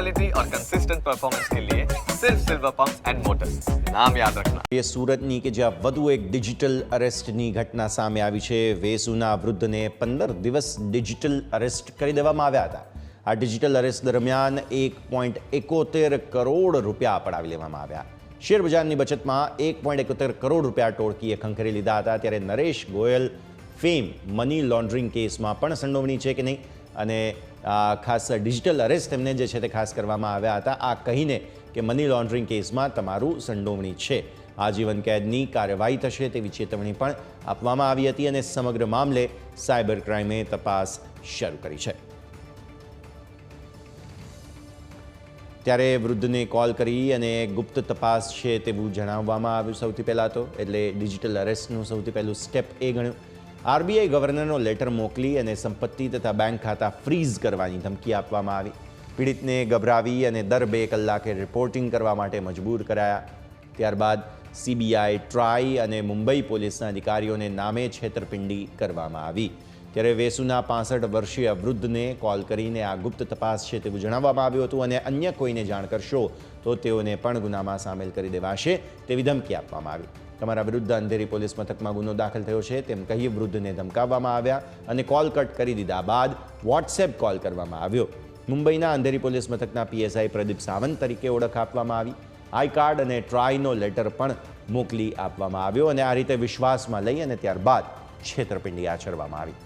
Quality और consistent performance के लिए सिर्फ सिल्वर पंप एंड मोटर्स नाम याद रखना એ સુરતની કે જ્યાં વધુ એક ડિજિટલ અરેસ્ટની ઘટના સામે આવી છે વેસુના વૃદ્ધને પંદર દિવસ ડિજિટલ અરેસ્ટ કરી દેવામાં આવ્યા હતા આ ડિજિટલ અરેસ્ટ દરમિયાન એક પોઈન્ટ એકોતેર કરોડ રૂપિયા પડાવી લેવામાં આવ્યા શેરબજારની બચતમાં એક પોઈન્ટ એકોતેર કરોડ રૂપિયા ટોળકીએ ખંખેરી લીધા હતા ત્યારે Naresh Goyal fame money laundering કેસમાં પણ સંડોવણી છે કે નહીં અને ખાસ ડિજિટલ અરેસ્ટ તેમને જે છે તે ખાસ કરવામાં આવ્યા હતા, આ કહીને કે મની લોન્ડરિંગ કેસમાં તમારું સંડોવણી છે. આજીવન કેદની કાર્યવાહી થશે તેવી ચેતવણી પણ આપવામાં આવી હતી અને સમગ્ર મામલે સાયબર ક્રાઇમે તપાસ શરૂ કરી છે. ત્યારે વૃદ્ધને કોલ કરી અને ગુપ્ત તપાસ છે તેવું જણાવવામાં આવ્યું સૌથી પહેલાં તો, એટલે ડિજિટલ અરેસ્ટનું સૌથી પહેલું સ્ટેપ એ ગણ્યું. આરબીઆઈ ગવર્નરનો લેટર મોકલી અને સંપત્તિ તથા બેંક ખાતા ફ્રીઝ કરવાની ધમકી આપવામાં આવી. પીડિતને ગભરાવી અને દર બે કલાકે રિપોર્ટિંગ કરવા માટે મજબૂર કરાયા. ત્યારબાદ સીબીઆઈ ટ્રાય અને મુંબઈ પોલીસના અધિકારીઓને નામે છેતરપિંડી કરવામાં આવી. ત્યારે વેસુના પાસઠ વર્ષીય વૃદ્ધને કોલ કરીને આ ગુપ્ત તપાસ છે તેવું જણાવવામાં આવ્યું હતું અને અન્ય કોઈને જાણ કરશો તો તેઓને પણ ગુનામાં સામેલ કરી દેવાશે તેવી ધમકી આપવામાં આવી. તમારા વિરુદ્ધ અંધેરી પોલીસ મથકમાં ગુનો દાખલ થયો છે, તેમ કહી વૃદ્ધને ધમકાવવામાં આવ્યા અને કોલ કટ કરી દીધા બાદ વોટ્સએપ કોલ કરવામાં આવ્યો. મુંબઈના અંધેરી પોલીસ મથકના પીએસઆઈ પ્રદીપ સાવંત તરીકે ઓળખ આપવામાં આવી. આઈ કાર્ડ અને ટ્રાયનો લેટર પણ મોકલી આપવામાં આવ્યો અને આ રીતે વિશ્વાસમાં લઈ અને ત્યારબાદ છેતરપિંડી આચરવામાં આવી.